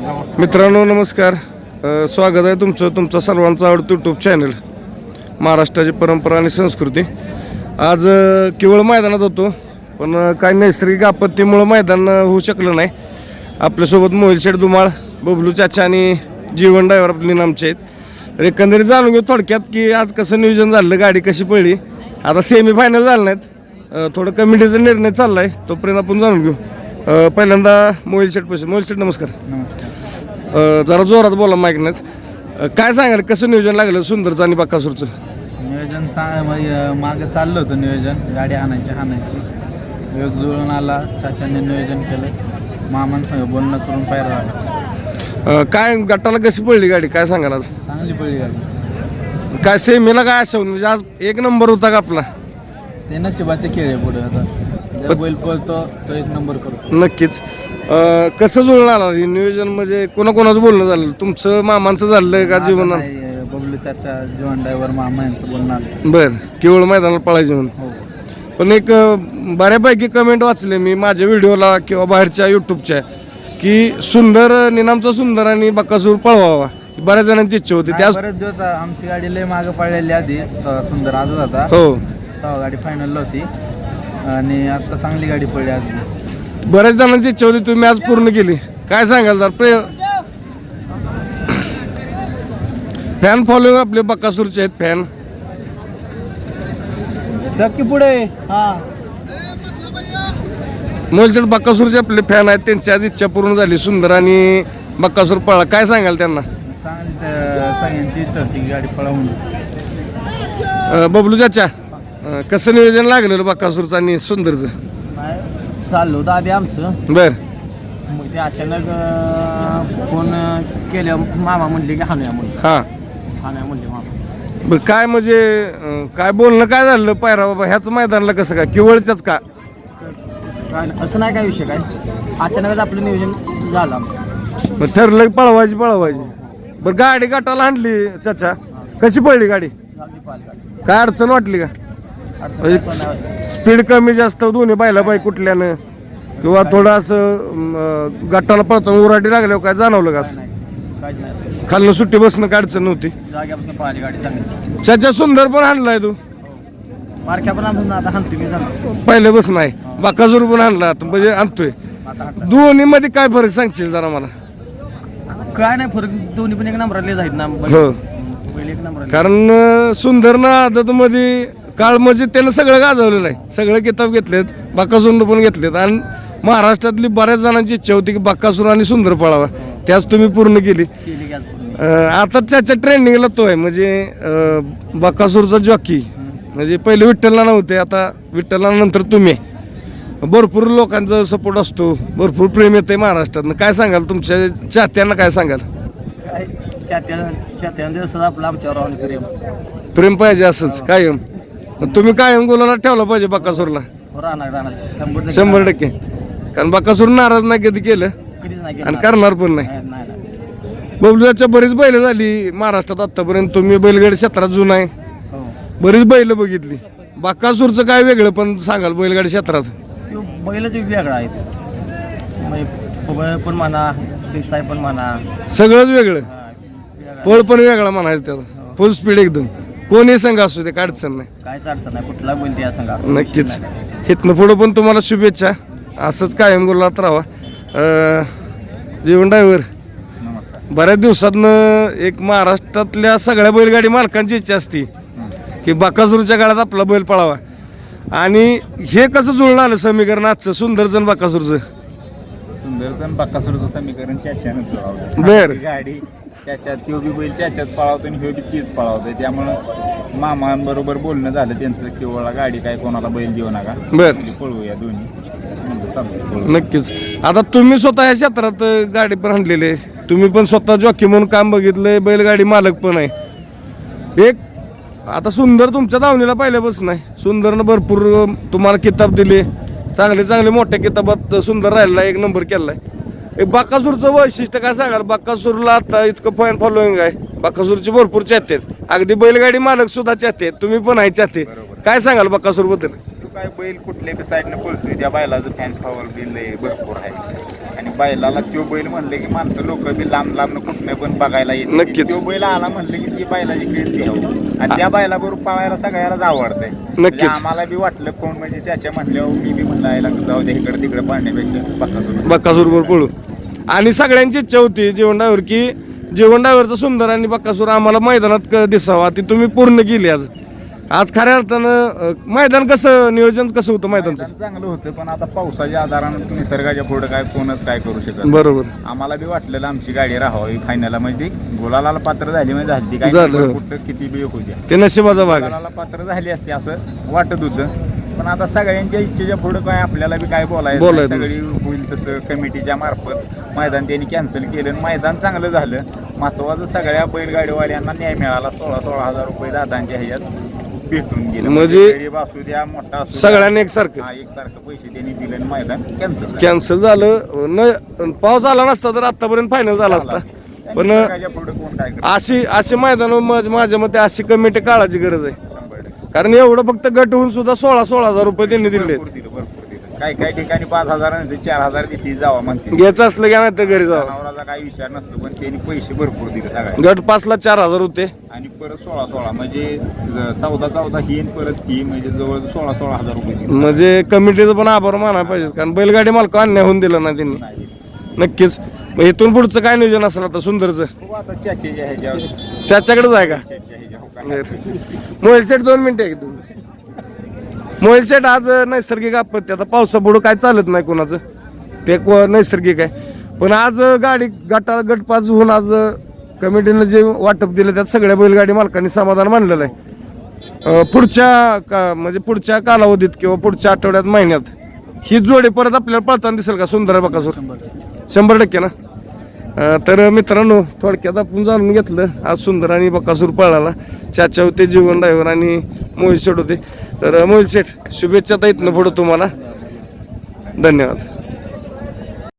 मित्रांनो नमस्कार. अ, स्वागत आहे तुमचं तुमचा सर्वांचं आवडतं यूट्यूब चॅनल महाराष्ट्राची परंपरा आणि संस्कृती. आज अ, केवळ मैदानात होतो पण अ, काही नैसर्गिक आपत्तीमुळं मैदान अ, होऊ शकलं नाही. आपल्यासोबत मोहिल शेठ दुमाळ बबलू चाचा आणि जीवन ड्रायव्हर आपले नामचे आहेत. तर एकंदरीत जाणून घेऊ थोडक्यात की आज कसं नियोजन झालं गाडी कशी पडली. आता सेमी फायनल झालं नाहीत. अ, थोडं कमिटीचा निर्णय चालला आहे तोपर्यंत आपण जाणून घेऊ. अ, पहिल्यांदा मोहिल शेठ पैसे. मोहिल शेठ नमस्कार. नमस्कार. अ, जरा जोरात बोला माईक नाहीत काय सांगाल कसं नियोजन लागलं सुंदरचं आणि बाकासूरचं? नियोजन चांगलं म्हणजे मागं चाललं होतं नियोजन गाडी आणायची हाणायची. वेग जुळून आला चाचांनी नियोजन केलं. मामांसंग बोलणं करून पायरा झाला. अ, काय गटाला कशी पडली गाडी? काय सांगाल आज? चांगली पडली गाडी. काय सेमीला काय असं म्हणजे आज एक नंबर होता का आपला? ते नशिबाचे खेळ आहे पुढे आता. जो बैल पळतो तो एक नंबर करतो. नक्कीच. अ, कसं जुळून आला हे नियोजन म्हणजे कोणाकोणाचं बोलणं झालं? तुमचं मामांचं झालं का जीवन माझं नाही, बबलू चाचा जीवन ड्रायव्हर मामा यांचं बोलणं आलं. बर केवळ मैदानाला पळायचे म्हणून. हो. पण एक अ, बऱ्यापैकी कमेंट वाचले मी माझ्या व्हिडिओला किंवा बाहेरच्या यूट्यूबच्या की सुंदर निनामचा सुंदर आणि बकासूर पळवावा. ही बऱ्याच जणांची इच्छा होती. नाही, त्याच बरेच दिवस आमची गाडी लय मागं पडलेली आधी सुंदर आजच होता हो. तेव्हा गाडी फायनलला होती. आणि आता चांगली गाडी पडली आज. बऱ्याच जणांची इच्छा होती तुम्ही आज पूर्ण केली. काय सांगाल जर? प्रे फॅन फॉलोईंग आपले बकासूरचे आहेत फॅन धक्की पुढे. हा. मोलचेड बक्कासूरचे आपले फॅन आहेत त्यांची आज इच्छा पूर्ण झाली सुंदर आणि बक्कासूर पळा. काय सांगाल त्यांना? चांगली सगळ्यांची इच्छा होती की गाडी पळवून. अं, बबलू चाचा. अं, कसं नियोजन लागलेलं बक्कासूरचं आणि सुंदरचं? चाललो होतं आधी आमचं. बर. मग ते अचानक अं, फोन केल्या मामा म्हणले की हाणूया म्हणून. हां. हाणूया म्हणले मामा. बरं काय म्हणजे अं, काय बोलणं काय झालं पायरा बाबा? ह्याच मैदानाला कसं काय? केवळच्याच का? काय नाही, असं नाही काय विषय काय. अचानकच आपलं नियोजन झालं आमचं. मग ठरलं की पळवायची पळवायची. बरं गाडी गटाला आणली चाचा. कशी गाडी? पाहिली गाडी. काय अडचण वाटली का? स्पीड कमी जास्त दोन्ही बायला बाई कुठल्यानं? किंवा थोडं असं गटाला पळताना उराटी लागल्यावर काय जाणवलं का असं. खालनं सुट्टी बसणं काय अडचण नव्हती? जाग्यापासून पाहिली गाडी चांगली चाचा सुंदर पण आणलाय तू. मारख्या पण आमचं आता हाणतो मी झालं पहिले बस नाही बाकाजूर पण आणला आता म्हणजे आणतोय. दोन्ही मध्ये काय फरक सांगशील जरा मला? काय नाही फरक दोन्ही पण एक नंबरले जाईल ना हो. नंबर कारण अं, सुंदरनं आदत मध्ये काळ म्हणजे त्यानं सगळं गाजवलेलं आहे. सगळे किताब घेतलेत बाकासूर पण घेतलेत आणि महाराष्ट्रातली बऱ्याच जणांची इच्छा होती की बाकासूर आणि सुंदर पळावा त्याच तुम्ही पूर्ण केली. आता त्याच्या ट्रेंडिंगला तो आहे म्हणजे बकासूरचा जॉकी म्हणजे पहिले विठ्ठलला नव्हते आता विठ्ठलला नंतर तुम्ही. भरपूर लोकांचा सपोर्ट असतो भरपूर प्रेम येते महाराष्ट्रातनं. काय सांगाल तुमच्या चाहत्यांना काय सांगाल? आपलं आमच्यावर प्रेम. प्रेम पाहिजे असंच कायम. तुम्ही कायम गोलाला ठेवला पाहिजे बकासूरला. हो, राहणार राहणार. शंभर टक्के शंभर टक्के. कारण बकासूर नाराज नाही कधी केलं. कधीच नाही आणि केलं. करणार पण नाही. नाही नाही नाही. बबलूच्या बरीच बैल झाली महाराष्ट्रात आतापर्यंत. तुम्ही बैलगाडी क्षेत्रात जुना आहे. हो. बरीच बैल बघितली. बाकासूरचं काय वेगळं पण सांगाल बैलगाडी क्षेत्रात? तो बैलच वेगळा आहे. तो म्हणजे पण म्हणा पण म्हणा. सगळंच वेगळं. हा, वेगळा. पळ पण वेगळा म्हणायचं त्याला. फुल स्पीड एकदम. कोणी संघ असू दे काय अडचण नाही. काहीच अडचण नाही कुठला बैल त्या संघ असं नक्कीच. इथनं पुढं पण तुम्हाला शुभेच्छा. असंच कायम गुलात राहा अं, जीवन ड्रायव्हर नमस्कार. बऱ्याच दिवसातनं एक महाराष्ट्रातल्या सगळ्या बैलगाडी मालकांची इच्छा असती की बाकासूरच्या काळात आपला बैल पळावा. आणि हे कसं जुळून आलं समीकरण आजचं सुंदरजन बाकासूरचं? सुंदरचं बक्कासूरचं समीकरण बर. गाडी त्याच्यात त्यो बी बैल त्याच्यात पळावतो आणि ह्यो बी तीच पळावतोय. त्यामुळं मामांबरोबर बोलणं झालं त्यांचं किंवा गाडी काय कोणाला बैल देऊ नका. बर. म्हणजे पळवूया दोन्ही. म्हणलं चालतंय, पळवू. नक्कीच. आता तुम्ही स्वतः या क्षेत्रात अं, गाडी पण आणलेली आहे. तुम्ही पण स्वतः जॉकी म्हणून काम बघितलंय बैलगाडी मालक पण आहे. एक आता सुंदर तुमच्या दावणीला पहिल्यापासून आहे. सुंदरनं भरपूर अं, तुम्हाला किताब दिले. चांगले चांगले मोठ्या किताबात सुंदर राहिला एक नंबर केलाय. बाकासूरचं वैशिष्ट्य काय सांगाल? बाकासूरला आता इतकं फॅन फॉलोईंग आहे. बाकासूरचे भरपूर चाहते आहेत. अगदी बैलगाडी मालक सुद्धा चाहते आहेत. तुम्ही पण आहे चाहते बरोबर. काय सांगाल बाकासूरबद्दल तो काय बैल कुठल्या बी साईडनं पळतोय? त्या बैलाचं फॅन फॉवर बिल भरपूर आहे. आणि बैलाला त्यो बैल म्हणले की माणसं लोक बी लांब लांब कुठनं पण बघायला येते नक्कीच. त्यो बैल आला म्हणले की ती बैलाची क्रेज घ्यावं आणि त्या बैलाबरोबर पळायला सगळ्यालाच आवडतंय म्हणजे आम्हाला बी वाटलं कोण म्हणजे त्याच्या म्हणल्यावर मी बी म्हणलं जाऊ दे इकडे तिकडे पाहण्यापेक्षा बघा बक्कासूरवर पळू. आणि सगळ्यांची इच्छा होती जेवण ड्रायव्हर की ड्रायव्हरचं सुंदर आणि बक्कासूर आम्हाला मैदानात क- दिसावा ती तुम्ही पूर्ण केली आज. आज खऱ्या अर्थानं अं, मैदान कसं नियोजन कसं होतं मैदानचं? मैदान चांगलं होतं पण आता पावसाच्या आधारानं निसर्गाच्या पुढे काय कोणच काय करू शकत बरोबर. आम्हाला बी वाटलेलं आमची गाडी राहावी फायनलला म्हणजे गुलालाला पात्र झाली म्हणजे झाली ती काय झालं. कुठं किती बी होऊ द्या. ते नशिबाचा भाग आहे. गुलालाला पात्र झाली असते असं वाटत होतं. पण आता सगळ्यांच्या इच्छेच्या पुढे काय आपल्याला बी काय बोलायचं नाही. बोलायचं सगळी होईल तसं कमिटीच्या मार्फत मैदान त्यांनी कॅन्सल केलं आणि मैदान चांगलं झालं. महत्वाचं सगळ्या बैलगाडीवाल्यांना न्याय मिळाला. सोळा सोळा हजार रुपये दादांच्या ह्याच्यात भेटून गेले. म्हणजे गरीब असू द्या मोठा असू द्या. सगळ्यांनी एकसारखं. हा एकसारखं पैसे त्यांनी दिले आणि मैदान कॅन्सल कॅन्सल झालं. न पाऊस आला नसता तर आतापर्यंत फायनल झाला असता. पण पुढे कोण काय करतं? अशी अशी मैदान माझ्या मते अशी कमिटी काळाची गरज आहे. कारण एवढं फक्त गट होऊन सुद्धा सोळा सोळा हजार रुपये त्यांनी दिले भरपूर दिलं भरपूर दिलं. काही काही ठिकाणी पाच हजार आणि चार हजार देते जावा म्हणते घ्यायचं असलं की नाही तर घरी जावं. जनावराचा काही विचार नसतो पण त्यांनी पैसे भरपूर दिले सगळ्या गट पाचला चार हजार होते. आणि परत सोळा सोळा म्हणजे ज- चौदा चौदा ही आणि परत ती म्हणजे जवळ सोळा सोळा हजार रुपये दिले. म्हणजे कमिटीचं पण आभार मानायला पाहिजे कारण बैलगाडी मालक अन्याय होऊन दिला ना त्यांनी. नाही. नक्कीच. मग इथून पुढचं काय नियोजन असेल आता सुंदरचं? बघू आता ह्याच्यावर चाच्याकडेच आहे का? चाच्या ह्याच्यावर मोबाईल सेट दोन मिनिटं आहे तुम्ही? मोबाईल सेट आज नैसर्गिक आपत्ती. आता पावसापुढं काय चालत नाही कोणाचं? ते को नैसर्गिक आहे. पण आज गाडी गटा गटपास होऊन आज कमिटीनं जे वाटप दिलं त्यात सगळ्या बैलगाडी मालकांनी समाधान मानलेलं आहे. पुढच्या का म्हणजे पुढच्या कालावधीत किंवा पुढच्या आठवड्यात महिन्यात ही जोडी परत आपल्याला पळताना दिसेल का? सुंदर आहे बकासूर शंभर टक्के ना? तर मित्रांनो थोडक्यात आपण जाणून घेतलं आज सुंदर आणि बकासूर पळाला. चाचा होते जीवन ड्रायव्हर आणि मोहित शेठ होते. तर मोहित शेठ शुभेच्छा इथनं पुढं तुम्हाला. धन्यवाद.